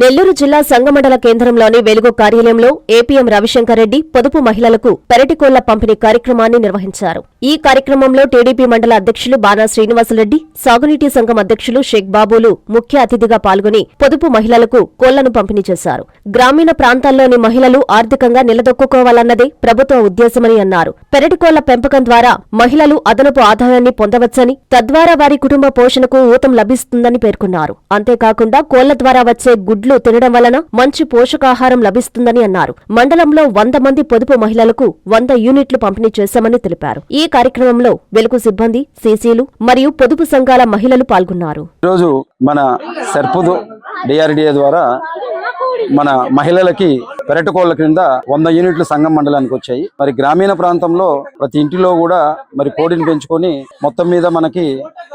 నెల్లూరు జిల్లా సంగమండల కేంద్రంలోని వెలుగు కార్యాలయంలో ఏపీఎం రవిశంకర్ రెడ్డి పొదుపు మహిళలకు పెరటికోళ్ళ పంపిణీ కార్యక్రమాన్ని నిర్వహించారు. ఈ కార్యక్రమంలో టీడీపీ మండల అధ్యక్షులు బాణా శ్రీనివాసరెడ్డి సాగునీటి సంఘం అధ్యక్షులు షేక్ బాబులు ముఖ్య అతిథిగా పాల్గొని పొదుపు మహిళలకు కోళ్ళను పంపిణీ చేశారు. గ్రామీణ ప్రాంతాల్లోని మహిళలు ఆర్థికంగా నిలదొక్కుకోవాలన్నదే ప్రభుత్వ ఉద్దేశమని అన్నారు. పెరటికోళ్ళ పెంపకం ద్వారా మహిళలు అదనపు ఆదాయాన్ని పొందవచ్చని తద్వారా వారి కుటుంబ పోషణకు ఊతం లభిస్తుందని పేర్కొన్నారు. అంతేకాకుండా కోళ్ళ ద్వారా వచ్చే గుడ్లు తినడం వలన మంచి పోషకాహారం లభిస్తుందని అన్నారు. మండలంలో వంద మంది పొదుపు మహిళలకు వంద యూనిట్లు పంపిణీ చేశామని తెలిపారు. ఈ కార్యక్రమంలో వెలుగు సిబ్బంది సీసీలు మరియు పొదుపు సంఘాల మహిళలు పాల్గొన్నారు. ఈరోజు మన సర్పుదు డిఆర్డిఏ ద్వారా మన మహిళలకి పెరటికోళ్ళ క్రింద వంద యూనిట్లు సంఘం మండలానికి వచ్చాయి. మరి గ్రామీణ ప్రాంతంలో ప్రతి ఇంటిలో కూడా మరి కోడిని పెంచుకొని మొత్తం మీద మనకి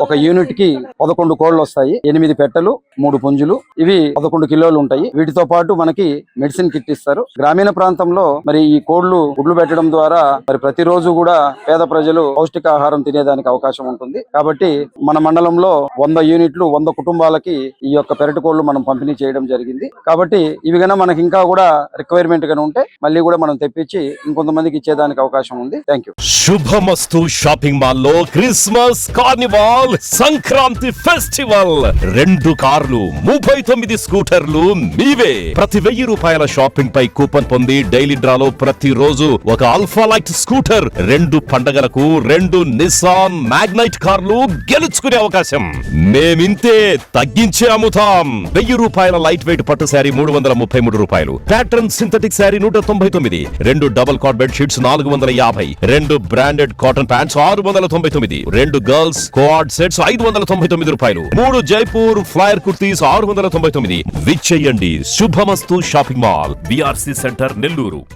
ఒక యూనిట్కి పదకొండు కోళ్ళు వస్తాయి. ఎనిమిది పెట్టలు మూడు పుంజులు ఇవి పదకొండు కిలోలు ఉంటాయి. వీటితో పాటు మనకి మెడిసిన్ కిట్ ఇస్తారు. గ్రామీణ ప్రాంతంలో మరి ఈ కోళ్ళు గుడ్లు పెట్టడం ద్వారా మరి ప్రతిరోజు కూడా పేద ప్రజలు పౌష్టికాహారం తినేదానికి అవకాశం ఉంటుంది. కాబట్టి మన మండలంలో వంద యూనిట్లు వంద కుటుంబాలకి ఈ యొక్క పెరటి కోళ్ళు మనం పంపిణీ చేయడం జరిగింది. కాబట్టి ఇవి గన మనకి ఇంకా కూడా రిక్వైర్మెంట్ గానే ఉంటే మళ్ళీ కూడా మనం తెప్పించి ఇంకొంతమందికి ఇచ్చేదానికి అవకాశం ఉంది. థ్యాంక్ యూ శుభమస్తు షాపింగ్ మాల్లో క్రిస్మస్ కార్నివాల్ సంక్రాంతి ఫెస్టివల్. రెండు కార్లు ముప్పై తొమ్మిది స్కూటర్లు మీవే. ప్రతి వెయ్యి రూపాయల షాపింగ్ పై కూపన్ పొంది డైలీ డ్రాలో ప్రతి రోజు ఒక అల్ఫా లైట్ స్కూటర్ రెండు పండగలకు రెండు నిసాన్ మ్యాగ్నైట్ కార్లు గెలుచుకునే అవకాశం. మేమింతే తగ్గించే అమ్ముతాం. వెయ్యి రూపాయల లైట్ వెయిట్ పట్టు శారీ మూడు వందల ముప్పై మూడు రూపాయలు. ప్యాటర్న్ సింథటిక్ శారీ నూట తొంభై తొమ్మిది. రెండు డబుల్ కాట్ బెడ్ షీట్స్ నాలుగు వందల యాభై. రెండు బ్రాండెడ్ కాటన్ ప్యాంట్స్ ఆరు వందల తొంభై తొమ్మిది. రెండు గర్ల్స్ కోఆర్డ్ సెట్స్ ఐదు వందల తొంభై తొమ్మిది రూపాయలు. మూడు జైపూర్ ఫ్లైర్ కుర్తీస్ ఆరు వందల తొంభై తొమ్మిది. విచ్చేయండి. Subhamasthu shopping mall BRC centre Nellore